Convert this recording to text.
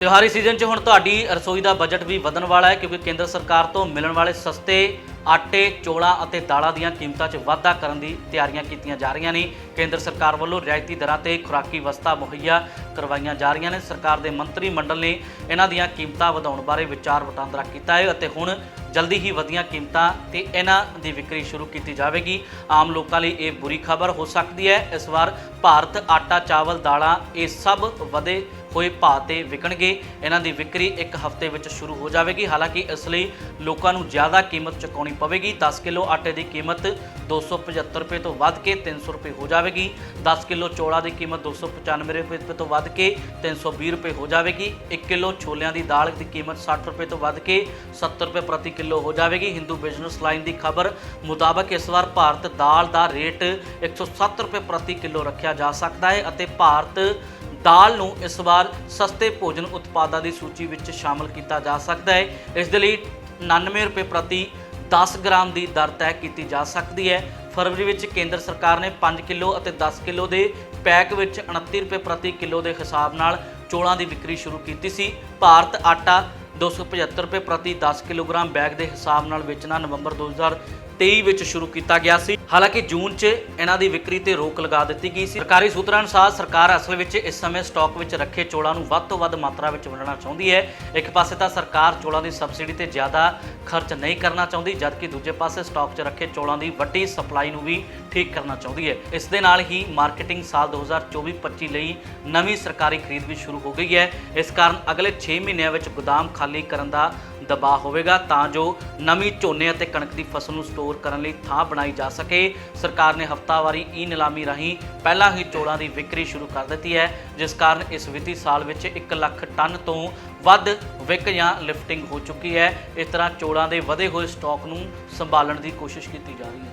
ਤਿਉਹਾਰੀ season 'ਚ ਹੁਣ ਤੁਹਾਡੀ ਰਸੋਈ ਦਾ ਬਜਟ ਵੀ ਵਧਣ ਵਾਲਾ ਹੈ ਕਿਉਂਕਿ ਕੇਂਦਰ ਸਰਕਾਰ ਤੋਂ ਮਿਲਣ ਵਾਲੇ ਸਸਤੇ ਆਟੇ, ਚੋਲਾਂ ਅਤੇ ਦਾਲਾਂ ਦੀਆਂ ਕੀਮਤਾਂ 'ਚ ਵਾਧਾ ਕਰਨ ਦੀ ਤਿਆਰੀਆਂ ਕੀਤੀਆਂ ਜਾ ਰਹੀਆਂ ਨੇ। ਕੇਂਦਰ ਸਰਕਾਰ ਵੱਲੋਂ ਰਿਆਇਤੀ ਦਰਾਂ ਤੇ ਖੁਰਾਕੀ ਵਸਤਾਂ ਮੁਹੱਈਆ ਕਰਵਾਈਆਂ ਜਾ ਰਹੀਆਂ ਨੇ। ਸਰਕਾਰ ਦੇ ਮੰਤਰੀ ਮੰਡਲ ਨੇ ਇਹਨਾਂ ਦੀਆਂ ਕੀਮਤਾਂ ਵਧਾਉਣ ਬਾਰੇ ਵਿਚਾਰ ਵਟਾਂਦਰਾ ਕੀਤਾ ਹੈ ਅਤੇ ਹੁਣ ਜਲਦੀ ਹੀ ਵਧੀਆਂ ਕੀਮਤਾਂ ਤੇ ਇਹਨਾਂ ਦੀ ਵਿਕਰੀ ਸ਼ੁਰੂ ਕੀਤੀ ਜਾਵੇਗੀ। ਆਮ ਲੋਕਾਂ ਲਈ ਇਹ ਬੁਰੀ ਖਬਰ ਹੋ ਸਕਦੀ ਹੈ। ਇਸ ਵਾਰ ਭਾਰਤ ਆਟਾ, ਚਾਵਲ, ਦਾਲਾਂ ਇਹ ਸਭ ਵਧੇ ਹੋਏ ਭਾਅ ਤੇ ਵਿਕਣਗੇ। ਇਹਨਾਂ ਦੀ ਵਿਕਰੀ ਇੱਕ ਹਫ਼ਤੇ ਵਿੱਚ ਸ਼ੁਰੂ ਹੋ ਜਾਵੇਗੀ। ਹਾਲਾਂਕਿ ਇਸ ਲਈ ਲੋਕਾਂ ਨੂੰ ਜ਼ਿਆਦਾ ਕੀਮਤ ਚੁਕਾਉਣੀ ਪਵੇਗੀ। 10 ਕਿਲੋ ਆਟੇ ਦੀ ਕੀਮਤ 275 ਰੁਪਏ ਤੋਂ ਵੱਧ ਕੇ 300 ਰੁਪਏ ਹੋ ਜਾਵੇਗੀ। 10 ਕਿਲੋ ਚੌਲਾਂ ਦੀ ਕੀਮਤ 295 ਰੁਪਏ ਤੋਂ ਵੱਧ ਕੇ 320 ਰੁਪਏ ਹੋ ਜਾਵੇਗੀ। 1 ਕਿਲੋ ਛੋਲਿਆਂ ਦੀ ਦਾਲ ਦੀ ਕੀਮਤ 60 ਰੁਪਏ ਤੋਂ ਵੱਧ ਕੇ 70 ਰੁਪਏ ਪ੍ਰਤੀ ਕਿਲੋ ਹੋ ਜਾਵੇਗੀ। ਹਿੰਦੂ ਬਿਜ਼ਨਸ ਲਾਈਨ ਦੀ ਖਬਰ ਮੁਤਾਬਕ ਇਸ ਵਾਰ ਭਾਰਤ ਦਾਲ ਦਾ ਰੇਟ 107 ਰੁਪਏ ਪ੍ਰਤੀ ਕਿਲੋ ਰੱਖਿਆ ਜਾ ਸਕਦਾ ਹੈ ਅਤੇ ਭਾਰਤ ਦਾਲ ਨੂੰ ਇਸ ਵਾਰ ਸਸਤੇ ਭੋਜਨ ਉਤਪਾਦਾਂ ਦੀ ਸੂਚੀ ਵਿੱਚ ਸ਼ਾਮਲ ਕੀਤਾ ਜਾ ਸਕਦਾ ਹੈ। ਇਸ ਦੇ ਲਈ 99 ਰੁਪਏ ਪ੍ਰਤੀ 10 ਗ੍ਰਾਮ ਦੀ ਦਰ ਤੈਅ ਕੀਤੀ ਜਾ ਸਕਦੀ ਹੈ। ਫਰਵਰੀ ਵਿੱਚ ਕੇਂਦਰ ਸਰਕਾਰ ਨੇ 5 ਕਿਲੋ ਅਤੇ 10 ਕਿਲੋ ਦੇ ਪੈਕ ਵਿੱਚ 29 ਰੁਪਏ ਪ੍ਰਤੀ ਕਿਲੋ ਦੇ ਹਿਸਾਬ ਨਾਲ ਚੋਲਾਂ ਦੀ ਵਿਕਰੀ ਸ਼ੁਰੂ ਕੀਤੀ ਸੀ। ਭਾਰਤ ਆਟਾ 275 ਰੁਪਏ ਪ੍ਰਤੀ 10 ਕਿਲੋਗ੍ਰਾਮ ਬੈਗ ਦੇ ਹਿਸਾਬ ਨਾਲ ਵੇਚਣਾ ਨਵੰਬਰ 2023 ਵਿੱਚ ਸ਼ੁਰੂ ਕੀਤਾ ਗਿਆ ਸੀ। ਹਾਲਾਂਕਿ ਜੂਨ 'ਚ ਇਹਨਾਂ ਦੀ ਵਿਕਰੀ ਤੇ ਰੋਕ ਲਗਾ ਦਿੱਤੀ ਗਈ ਸੀ। ਸਰਕਾਰੀ ਸੂਤਰਾਂ ਅਨੁਸਾਰ ਸਰਕਾਰ ਅਸਲ ਵਿੱਚ ਇਸ ਸਮੇਂ ਸਟਾਕ ਵਿੱਚ ਰੱਖੇ ਚੋਲਾਂ ਨੂੰ ਵੱਧ ਤੋਂ ਵੱਧ ਮਾਤਰਾ ਵਿੱਚ ਵੰਡਣਾ ਚਾਹੁੰਦੀ ਹੈ। ਇੱਕ ਪਾਸੇ ਤਾਂ ਸਰਕਾਰ ਚੋਲਾਂ ਦੀ ਸਬਸਿਡੀ ਤੇ ਜ਼ਿਆਦਾ ਖਰਚ ਨਹੀਂ ਕਰਨਾ ਚਾਹੁੰਦੀ, ਜਦਕਿ ਦੂਜੇ ਪਾਸੇ ਸਟਾਕ 'ਚ ਰੱਖੇ ਚੋਲਾਂ ਦੀ ਵੱਡੀ ਸਪਲਾਈ ਨੂੰ ਵੀ ਠੀਕ ਕਰਨਾ ਚਾਹੁੰਦੀ ਹੈ। ਇਸ ਦੇ ਨਾਲ ਹੀ ਮਾਰਕੀਟਿੰਗ ਸਾਲ 2024-25 ਲਈ ਨਵੀਂ ਸਰਕਾਰੀ ਖਰੀਦ ਵੀ ਸ਼ੁਰੂ ਹੋ ਗਈ ਹੈ। ਇਸ ਕਾਰਨ ਅਗਲੇ 6 ਮਹੀਨਿਆਂ ਵਿੱਚ ਗੋਦਾਮ ਖਾਲੀ ਕਰਨ ਦਾ ਦਬਾਅ ਹੋਵੇਗਾ ਤਾਂ ਜੋ ਨਵੀਂ ਝੋਨੇ ਅਤੇ ਕਣਕ ਦੀ ਫਸਲ ਨੂੰ ਸਟੋਰ ਕਰਨ ਲਈ ਥਾਂ ਬਣਾਈ ਜਾ ਸਕੇ। ਸਰਕਾਰ ਨੇ ਹਫ਼ਤਾਵਾਰੀ ਈ ਨਿਲਾਮੀ ਰਾਹੀਂ ਪਹਿਲਾਂ ਹੀ ਚੋਲਾਂ ਦੀ ਵਿਕਰੀ ਸ਼ੁਰੂ ਕਰ ਦਿੱਤੀ ਹੈ, ਜਿਸ ਕਾਰਨ ਇਸ ਵਿੱਤੀ ਸਾਲ ਵਿੱਚ 1 ਲੱਖ ਟਨ ਤੋਂ ਵੱਧ ਵਿਕ ਜਾਂ ਲਿਫਟਿੰਗ ਹੋ ਚੁੱਕੀ ਹੈ। ਇਸ ਤਰ੍ਹਾਂ ਚੋਲਾਂ ਦੇ ਵਧੇ ਹੋਏ ਸਟਾਕ ਨੂੰ ਸੰਭਾਲਣ ਦੀ ਕੋਸ਼ਿਸ਼ ਕੀਤੀ ਜਾ ਰਹੀ ਹੈ।